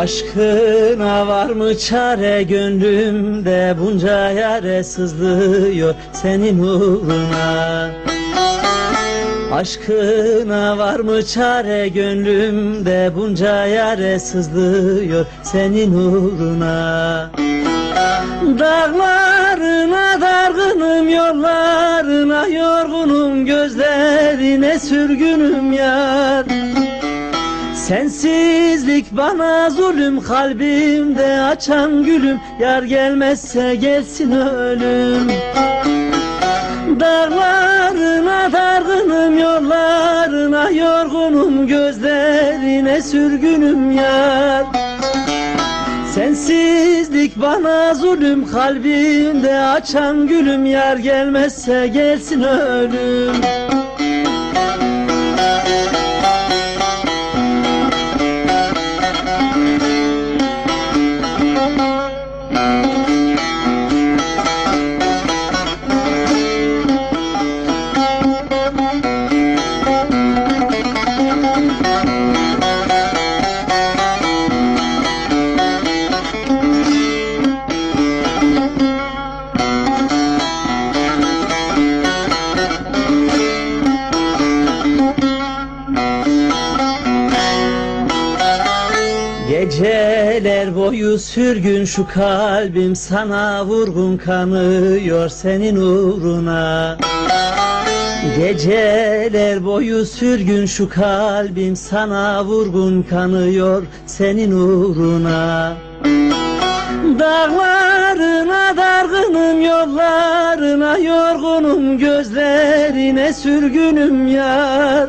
Aşkına var mı çare gönlümde bunca yare sızlıyor senin uğruna? Aşkına var mı çare? Gönlümde bunca yare sızlıyor senin uğruna. Dağlarına dargınım yollarına yorgunum gözlerine sürgünüm yar. Sensizlik bana zulüm kalbimde açan gülüm. Yar gelmezse gelsin ölüm Gözlerine sürgünüm yar. Sensizlik bana zulüm kalbimde açan gülüm. Yar gelmezse gelsin ölüm boyu sürgün şu kalbim sana vurgun kanıyor senin uğruna. Geceler boyu sürgün şu kalbim sana vurgun kanıyor senin uğruna. Dağlarına dargınım yollarına yorgunum gözlerine sürgünüm yar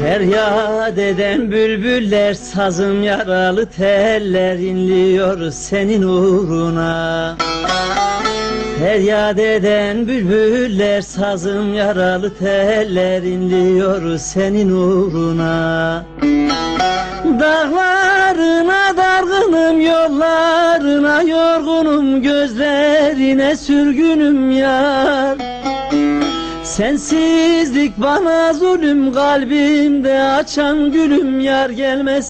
Feryat eden bülbüller sazım yaralı teller inliyor senin uğruna. Feryat eden bülbüller sazım yaralı teller inliyor senin uğruna. Dağlarına dargınım yollarına yorgunum gözlerine sürgünüm yar Sensizlik bana zulüm kalbimde açan gülüm yar gelmez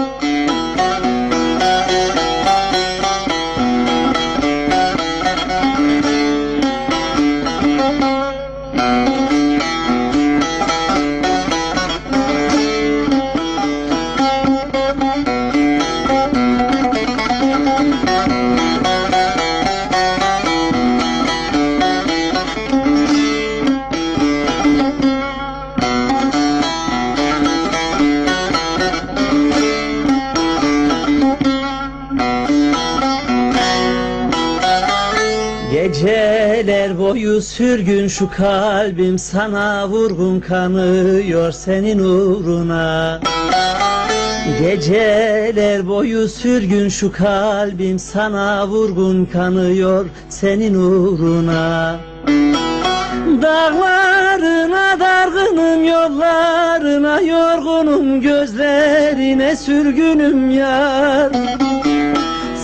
boyu sürgün şu kalbim sana vurgun kanıyor senin uğruna. Geceler boyu sürgün şu kalbim sana vurgun kanıyor senin uğruna. Dağlarına dargınım yollarına yorgunum gözlerine sürgünüm yar